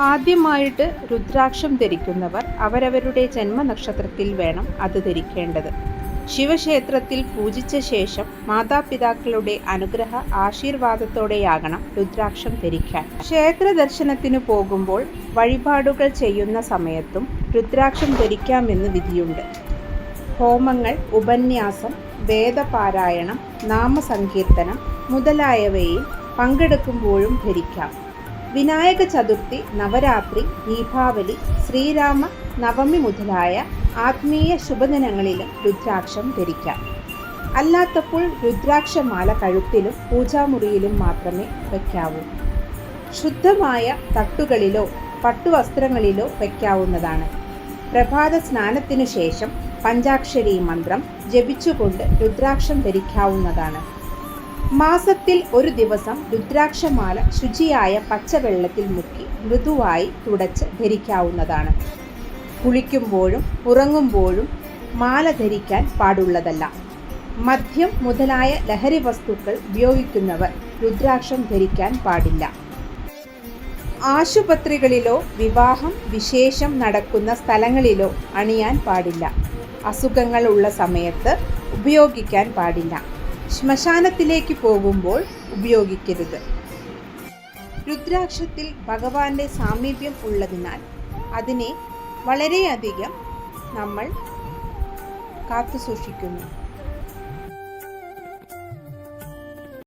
ആദ്യമായിട്ട് രുദ്രാക്ഷം ധരിക്കുന്നവർ അവരവരുടെ ജന്മനക്ഷത്രത്തിൽ വേണം അത് ധരിക്കേണ്ടത്. ശിവക്ഷേത്രത്തിൽ പൂജിച്ച ശേഷം മാതാപിതാക്കളുടെ അനുഗ്രഹ ആശീർവാദത്തോടെയാകണം രുദ്രാക്ഷം ധരിക്കാൻ. ക്ഷേത്ര ദർശനത്തിനു പോകുമ്പോൾ വഴിപാടുകൾ ചെയ്യുന്ന സമയത്തും രുദ്രാക്ഷം ധരിക്കാമെന്ന് വിധിയുണ്ട്. ഹോമങ്ങൾ ഉപന്യാസം വേദപാരായണം നാമസങ്കീർത്തനം മുതലായവയിൽ പങ്കെടുക്കുമ്പോഴും ധരിക്കാം. വിനായക ചതുർത്ഥി നവരാത്രി ദീപാവലി ശ്രീരാമ നവമി മുതലായ ആത്മീയ ശുഭദിനങ്ങളിലും രുദ്രാക്ഷം ധരിക്കാം. അല്ലാത്തപ്പോൾ രുദ്രാക്ഷമാല കഴുത്തിലും പൂജാമുറിയിലും മാത്രമേ വയ്ക്കാവൂ. ശുദ്ധമായ തട്ടുകളിലോ പട്ടുവസ്ത്രങ്ങളിലോ വയ്ക്കാവുന്നതാണ്. പ്രഭാത സ്നാനത്തിനു ശേഷം പഞ്ചാക്ഷരി മന്ത്രം ജപിച്ചുകൊണ്ട് രുദ്രാക്ഷം ധരിക്കാവുന്നതാണ്. മാസത്തിൽ ഒരു ദിവസം രുദ്രാക്ഷമാല ശുചിയായ പച്ചവെള്ളത്തിൽ മുക്കി മൃദുവായി തുടച്ച് ധരിക്കാവുന്നതാണ്. കുളിക്കുമ്പോഴും ഉറങ്ങുമ്പോഴും മാല ധരിക്കാൻ പാടുള്ളതല്ല. മദ്യം മുതലായ ലഹരി വസ്തുക്കൾ ഉപയോഗിക്കുന്നവർ രുദ്രാക്ഷം ധരിക്കാൻ പാടില്ല. ആശുപത്രികളിലോ വിവാഹം വിശേഷം നടക്കുന്ന സ്ഥലങ്ങളിലോ അണിയാൻ പാടില്ല. അസുഖങ്ങളുള്ള സമയത്ത് ഉപയോഗിക്കാൻ പാടില്ല. ശ്മശാനത്തിലേക്ക് പോകുമ്പോൾ ഉപയോഗിക്കരുത്. രുദ്രാക്ഷത്തിൽ ഭഗവാന്റെ സാമീപ്യം ഉള്ളതിനാൽ അതിനെ വളരെയധികം നമ്മൾ കാത്തു സൂക്ഷിക്കുന്നു